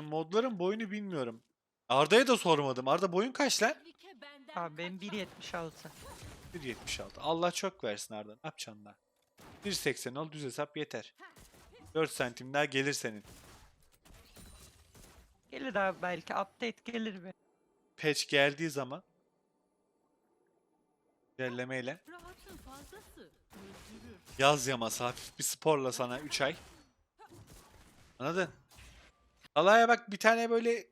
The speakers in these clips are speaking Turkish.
Modların boyunu bilmiyorum. Arda'ya da sormadım. Arda boyun kaç lan? Abi benim 1.76. 1.76. Allah çok versin Arda. Ne yapacaksın daha? 1.80 ol düz hesap yeter. 4 santim daha gelir senin. Gelir abi belki update gelir be. Patch geldiği zaman öldürür. yaz yaması hafif bir sporla sana 3 ay. Anladın? Talaya bak bir tane böyle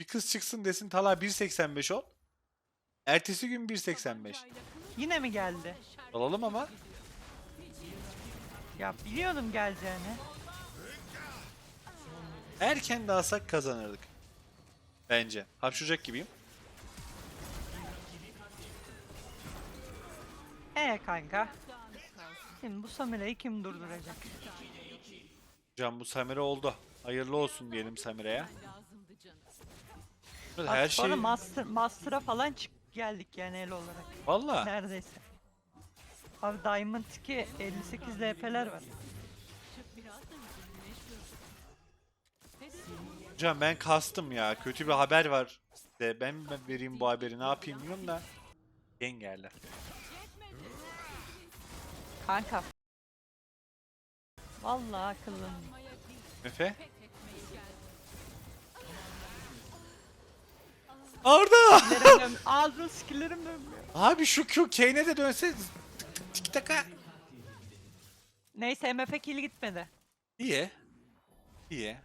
bir kız çıksın desin Tala 1.85 ol. Ertesi gün 1.85. Yine mi geldi? Alalım ama Ya biliyordum geleceğini. erken de alsak kazanırdık. Bence. Hapşuracak gibiyim. Ee kanka. Şimdi bu Samira'yı kim durduracak? Can bu Samira oldu. Hayırlı olsun diyelim Samira'ya. Her Bak, sonra şey... master, Master'a falan çık geldik yani el olarak. Valla. Neredeyse. Abi Diamond 2 58 LP'ler var. Can ben kastım ya. Kötü bir haber var. size. Ben mi vereyim bu haberi ne yapayım bilmiyorum da. Yengerler. Kanka. Vallahi akıllım. Efe? Arda! Ağzım skillerim dönmüyor. Abi şu Q Kane'e de dönse tık tık tik taka. Neyse MF kill gitmedi. İyi. İyi.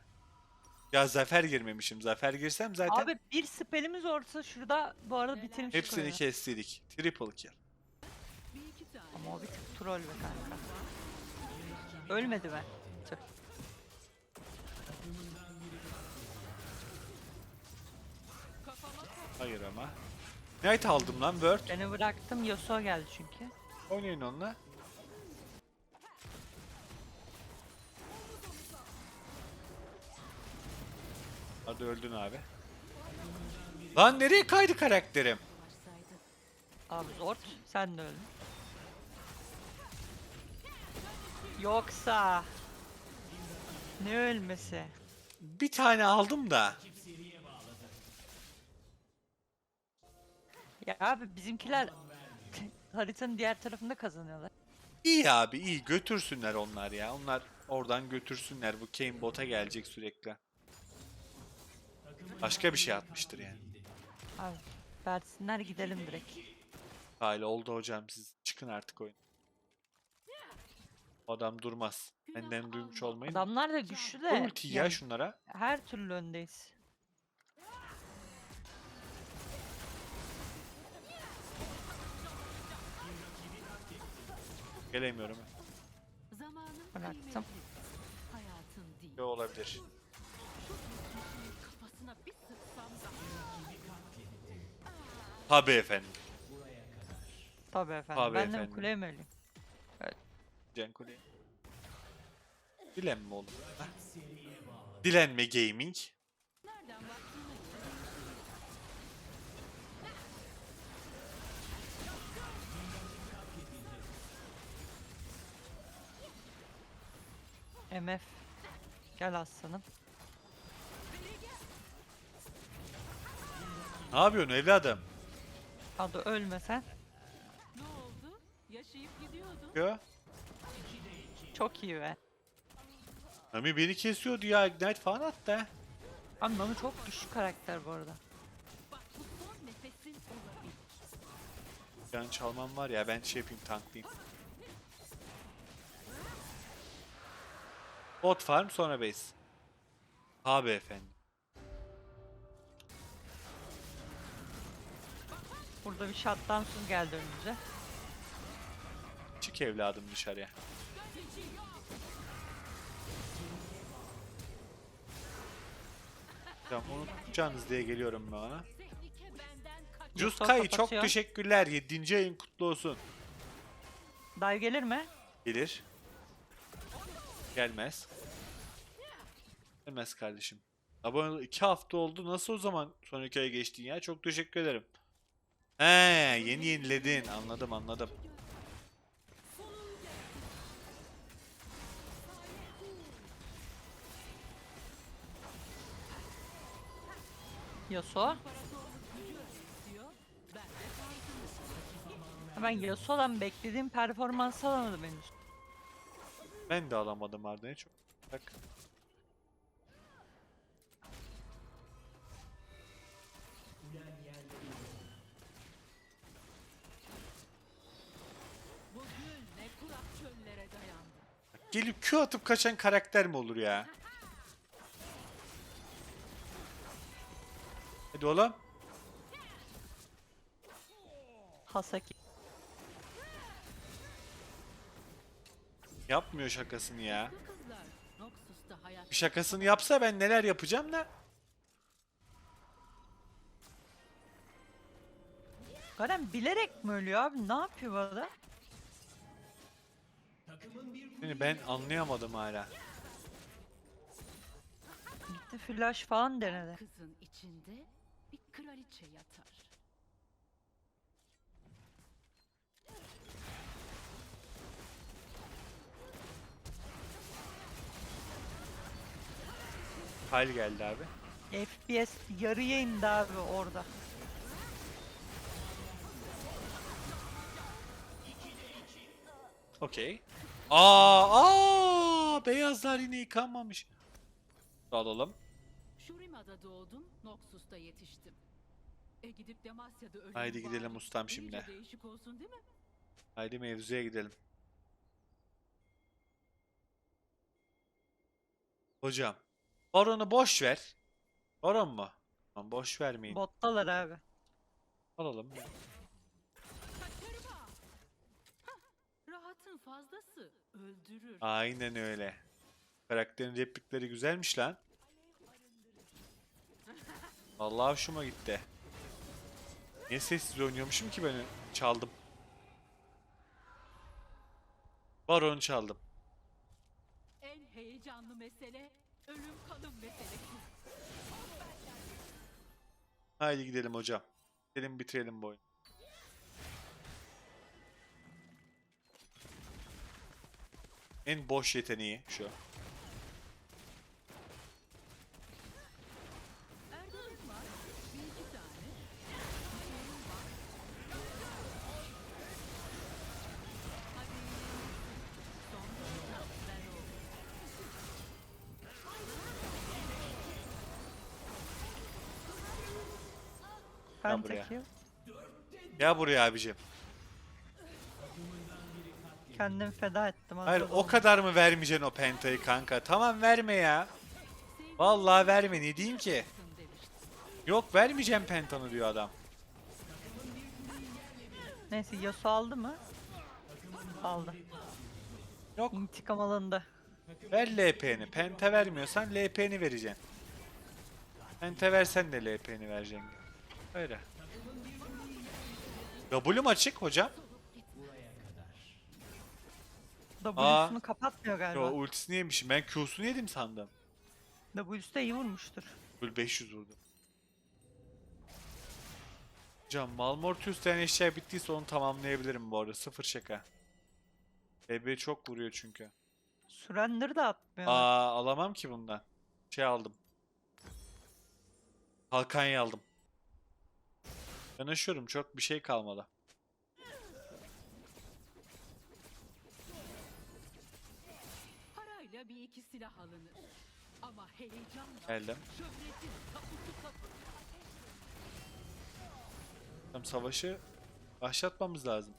Ya zafer girmemişim. Zafer girsem zaten Abi bir spellimiz olsa şurada bu arada bitirmiş hepsini oyunu. kestiydik. Triple kill. O bir tık troll be kanka. Ölmedi be. Tüh. Hayır ama. Knight aldım lan Word. Beni bıraktım Yasuo geldi çünkü. Oynayın onunla. Hadi öldün abi. Lan nereye kaydı karakterim? Abi Zord sen de öldün. Yoksa ne ölmesi? Bir tane aldım da. Ya abi bizimkiler haritanın diğer tarafında kazanıyorlar. İyi abi iyi götürsünler onlar ya. Onlar oradan götürsünler. Bu Kane bota gelecek sürekli. Başka bir şey atmıştır yani. Abi versinler gidelim direkt. Hali oldu hocam siz çıkın artık oyun. Adam durmaz. Benden duymuş olmayın. Adamlar da güçlü de Ulti ya yani şunlara. her türlü öndeyiz. Gelemiyorum. Zamanın Bıraktım. kıymetli. Hayatın değil. Ne olabilir? Kafasına bir sıksam da. Tabii efendim. Tabii efendim. Tabii ben de efendim. kuleye mi öleyim? Can Kuleye. Dilenme oğlum. Dilenme gaming. MF. Gel aslanım. Ne yapıyorsun evladım? Hadi ölmesen. ne oldu? Yaşayıp gidiyordun. Ya. Çok iyi be. Nami beni kesiyordu ya. Ignite falan attı ha. Abi Nami çok güçlü karakter bu arada. Can çalmam var ya ben şey yapayım tanklayayım. Bot farm sonra base. Abi efendim. Burada bir shutdownsuz geldi önümüze. Çık evladım dışarıya. Tamam unutacağınız diye geliyorum ben ona. Tehlike benden çok kapatıyor. teşekkürler. 7. ayın kutlu olsun. Dive gelir mi? Gelir. Gelmez. Gelmez kardeşim. Abone 2 hafta oldu. Nasıl o zaman sonraki aya geçtin ya? Çok teşekkür ederim. He, yeni yeniledin. Anladım anladım. Yasuo. Ben Yasuo'dan beklediğim performansı alamadım henüz. Ben de alamadım Arda'ya çok. Bak. Bu gül ne kurak çöllere dayandı. Gelip Q atıp kaçan karakter mi olur ya? Hadi oğlum. Hasaki. Yapmıyor şakasını ya. Bir şakasını yapsa ben neler yapacağım da. Garen bilerek mi ölüyor abi? Ne yapıyor bu adam? Yani ben anlayamadım hala. Gitti flash falan denedi. kızın içinde bir kraliçe yatar. Hal geldi abi. FPS yarıya indi abi orada. Okey. Aa, aa, beyazlar yine yıkanmamış. Alalım. Şurima'da doğdum, Noxus'ta yetiştim. E gidip Demasya'da ölüm Haydi gidelim var. ustam İyice şimdi. değişik olsun değil mi? Haydi mevzuya gidelim. Hocam. Baron'u boş ver. Baron mu? Tamam boş vermeyin. Bottalar abi. Alalım. Kaçırma! Hah, Rahatın fazlası öldürür. Aynen öyle. Karakterin replikleri güzelmiş lan. Vallahi hoşuma gitti. Niye sessiz oynuyormuşum ki ben çaldım. Baron'u çaldım. En heyecanlı mesele ölüm kalım meselesi. Haydi gidelim hocam. Gidelim bitirelim bu oyunu. En boş yeteneği şu. Gel buraya. Pentakill. Ya buraya abicim. Kendim feda ettim. Hayır hazır o olun. kadar mı vermeyeceksin o pentayı kanka? Tamam verme ya. Vallahi verme ne diyeyim ki? Yok vermeyeceğim pentanı diyor adam. Neyse Yasuo aldı mı? Aldı. Yok İntikam alındı. ver LP'ni. Penta vermiyorsan LP'ni vereceksin. Penta versen de LP'ni vereceksin. Öyle. W'm açık hocam. W'sunu kapatmıyor galiba. Yo ultisini yemişim. Ben Q'sunu yedim sandım. W'su da iyi vurmuştur. Full 500 vurdu. Hocam Malmortius denen eşya bittiyse onu tamamlayabilirim bu arada. Sıfır şaka. BB çok vuruyor çünkü. Surrender da atmıyor. Aa alamam ki bundan. Şey aldım. Halkanyı aldım. Yanaşıyorum çok bir şey kalmadı. Parayla bir iki silah alınır. Ama heyecanla Geldim. şöhretin tapusu kapı. Tam savaşı başlatmamız lazım.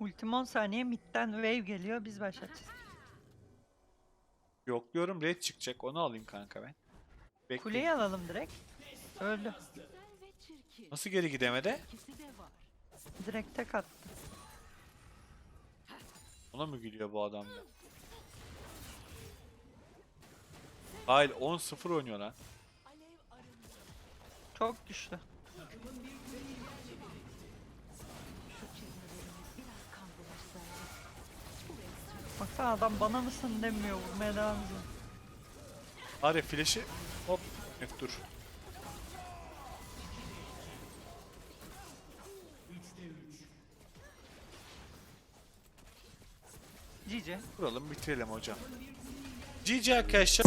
Ultim 10 saniye midden wave geliyor biz başlatacağız. Yokluyorum red çıkacak onu alayım kanka ben. Bekleyin. Kuleyi alalım direkt. Öldü. Nasıl geri gidemedi? Direkt tek attı. Ona mı gülüyor bu adam ya? Hayır 10-0 oynuyor lan. Çok güçlü. Baksana adam bana mısın demiyor vurmaya devam ediyor. Flash'i hop dur. GG. Vuralım bitirelim hocam. GG arkadaşlar.